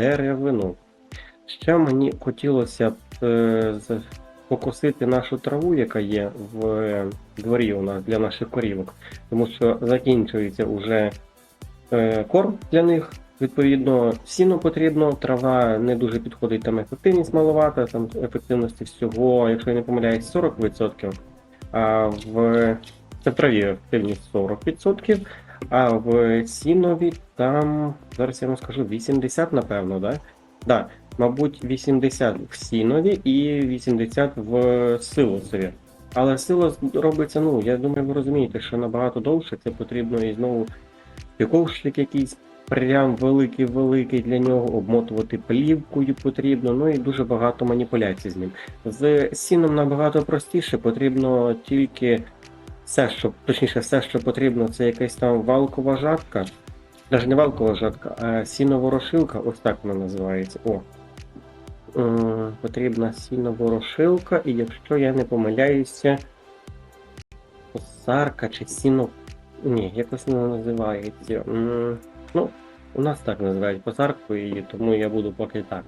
деревину. Ще мені хотілося б е, покосити нашу траву, яка є в е, дворі у нас для наших корівок, тому що закінчується вже е, корм для них. Відповідно, сіно потрібно, трава не дуже підходить, там ефективність маловата, там ефективності всього, якщо я не помиляюсь, 40%. А в в траві ефективність 40%, а в сінові там, зараз я вам скажу, 80, напевно, да? Да, мабуть, 80 в сінові і 80 в силосові. Але силос робиться, ну, я думаю, ви розумієте, що набагато довше це потрібно і знову ковшик якийсь прям великий-великий для нього, обмотувати плівкою потрібно, ну і дуже багато маніпуляцій з ним. З сіном набагато простіше, потрібно тільки все, що точніше, все, що потрібно, це якась там валкова жатка. Навіть не валкова жатка, а сіно-ворошилка, ось так вона називається. О. Потрібна сіно-ворошилка, і якщо я не помиляюся, косарка чи сіно. Ні, якось вона називається. Ну, у нас так називають косаркою, і тому я буду поки так